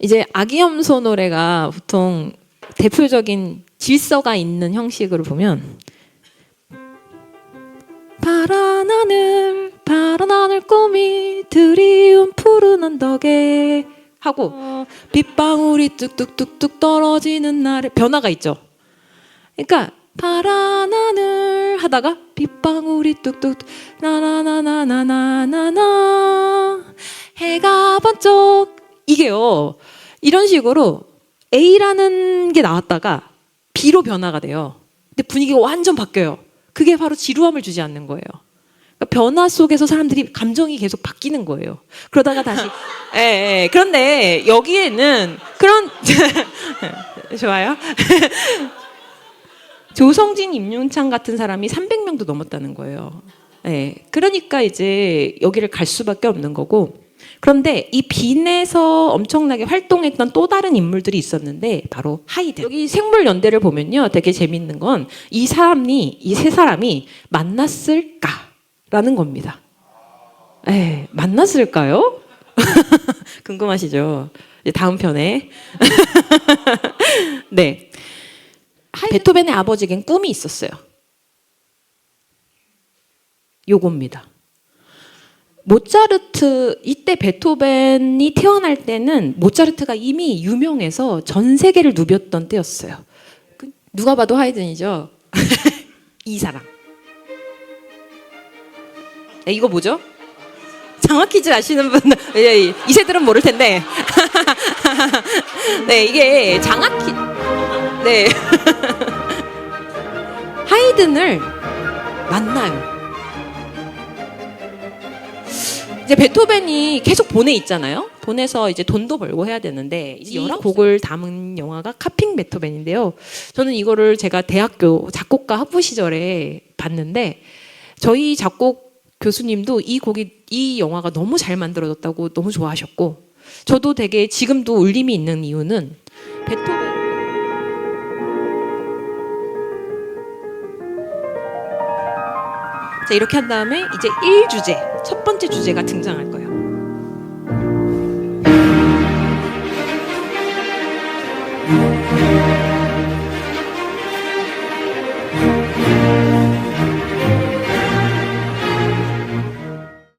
이제 아기염소 노래가 보통 대표적인 질서가 있는 형식으로 보면 파란 하늘 파란 하늘 꿈이 드리운 푸른 언덕에 하고 빗방울이 뚝뚝뚝뚝 떨어지는 날에 변화가 있죠. 그러니까 파란 하늘 하다가 빗방울이 뚝뚝 나나나나나나 이게요. 이런 식으로 A라는 게 나왔다가 B로 변화가 돼요. 근데 분위기가 완전 바뀌어요. 그게 바로 지루함을 주지 않는 거예요. 그러니까 변화 속에서 사람들이 감정이 계속 바뀌는 거예요. 그러다가 다시 예, 예. 그런데 여기에는 그런 좋아요. 조성진, 임윤창 같은 사람이 300명도 넘었다는 거예요. 예. 그러니까 이제 여기를 갈 수밖에 없는 거고. 그런데 이 빈에서 엄청나게 활동했던 또 다른 인물들이 있었는데 바로 하이든. 여기 생물 연대를 보면요. 되게 재밌는 건 이 사람이 이 세 사람이 만났을까라는 겁니다. 예, 만났을까요? 궁금하시죠? 다음 편에. 네. 베토벤의 아버지에겐 꿈이 있었어요. 요겁니다. 모차르트 이때 베토벤이 태어날 때는 모차르트가 이미 유명해서 전 세계를 누볐던 때였어요. 그 누가 봐도 하이든이죠. 이 사람. 네, 이거 뭐죠? 장학 퀴즈 아시는 분, 예, 이- 이 세들은 모를 텐데. 네, 이게 장학 퀴, 네. 하이든을 만나요. 이제 베토벤이 계속 본에 있잖아요. 본에서 이제 돈도 벌고 해야 되는데 여러 곡을 담은 영화가 카핑 베토벤인데요. 저는 이거를 제가 대학교 작곡가 학부 시절에 봤는데 저희 작곡 교수님도 이 곡이 이 영화가 너무 잘 만들어졌다고 너무 좋아하셨고 저도 되게 지금도 울림이 있는 이유는 베토벤 자, 이렇게 한 다음에 이제 1주제, 첫 번째 주제가 등장할 거예요.